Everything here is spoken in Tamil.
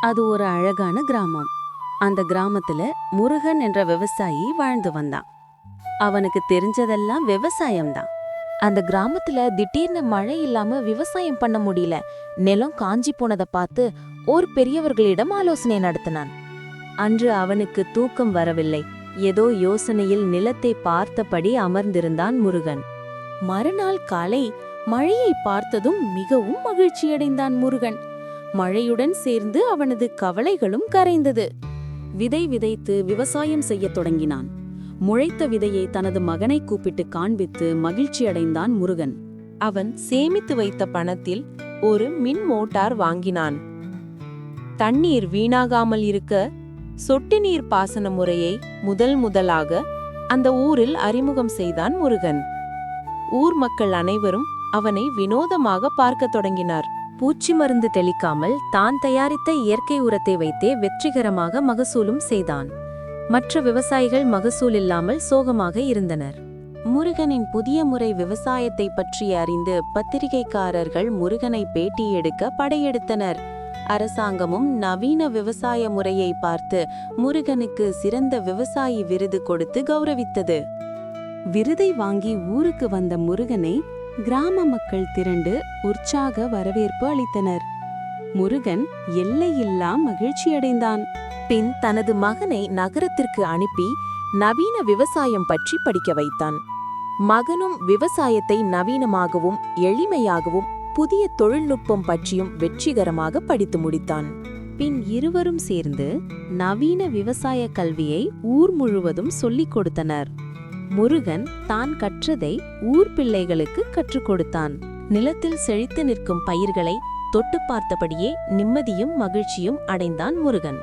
அது ஒரு அழகான கிராமம். அந்த கிராமத்துல முருகன் என்ற விவசாயி வாழ்ந்து வந்தான். அவனுக்கு தெரிஞ்சதெல்லாம் விவசாயம்தான். அந்த கிராமத்துல திடீர்னு மழை இல்லாம விவசாயம் பண்ண முடியல. நிலம் காஞ்சி போனதை பார்த்து ஒரு பெரியவர்களிடம் ஆலோசனை நடத்தினான். அன்று அவனுக்கு தூக்கம் வரவில்லை. ஏதோ யோசனையில் நிலத்தை பார்த்தபடி அமர்ந்திருந்தான் முருகன். மறுநாள் காலை மழையை பார்த்ததும் மிகவும் மகிழ்ச்சியடைந்தான் முருகன். மழையுடன் சேர்ந்து அவனது கவலைகளும் கரைந்தது. விதை விதைத்து விவசாயம் செய்யத் தொடங்கினான். முளைத்த விதையை தனது மகனை கூப்பிட்டு காண்பித்து மகிழ்ச்சியடைந்தான் முருகன். அவன் சேமித்து வைத்த பணத்தில் ஒரு மின் மோட்டார் வாங்கினான். தண்ணீர் வீணாகாமல் இருக்க சொட்டு நீர் பாசன முறையை முதல் முதலாக அந்த ஊரில் அறிமுகம் செய்தான் முருகன். ஊர் மக்கள் அனைவரும் அவனை வினோதமாக பார்க்கத் தொடங்கினார். பூச்சி மருந்து தெளிக்காமல் தான் தயாரித்த இயற்கை உரத்தை வைத்தே வெற்றிகரமாக மகசூலும் செய்தான். மற்ற விவசாயிகள் மகசூல் இல்லாமல் சோகமாக இருந்தனர். முருகனின் புதிய முறை விவசாயத்தை பற்றி அறிந்து பத்திரிகைக்காரர்கள் முருகனை பேட்டி எடுக்க படையெடுத்தனர். அரசாங்கமும் நவீன விவசாய முறையை பார்த்து முருகனுக்கு சிறந்த விவசாயி விருது கொடுத்து கௌரவித்தது. விருதை வாங்கி ஊருக்கு வந்த முருகனை கிராம மக்கள் திரண்டு உற்சாக வரவேற்பு அளித்தனர். முருகன் எல்லையில்லா மகிழ்ச்சியடைந்தான். பின் தனது மகனை நகரத்திற்கு அனுப்பி நவீன விவசாயம் பற்றி படிக்க வைத்தான். மகனும் விவசாயத்தை நவீனமாகவும் எளிமையாகவும் புதிய தொழில்நுட்பம் பற்றியும் வெற்றிகரமாக படித்து முடித்தான். பின் இருவரும் சேர்ந்து நவீன விவசாய கல்வியை ஊர் முழுவதும் சொல்லிக் கொடுத்தனர். முருகன் தான் கற்றதை ஊர் பிள்ளைகளுக்கு கற்றுக் கொடுத்தான். நிலத்தில் செழித்து நிற்கும் பயிர்களை தொட்டு பார்த்தபடியே நிம்மதியும் மகிழ்ச்சியும் அடைந்தான் முருகன்.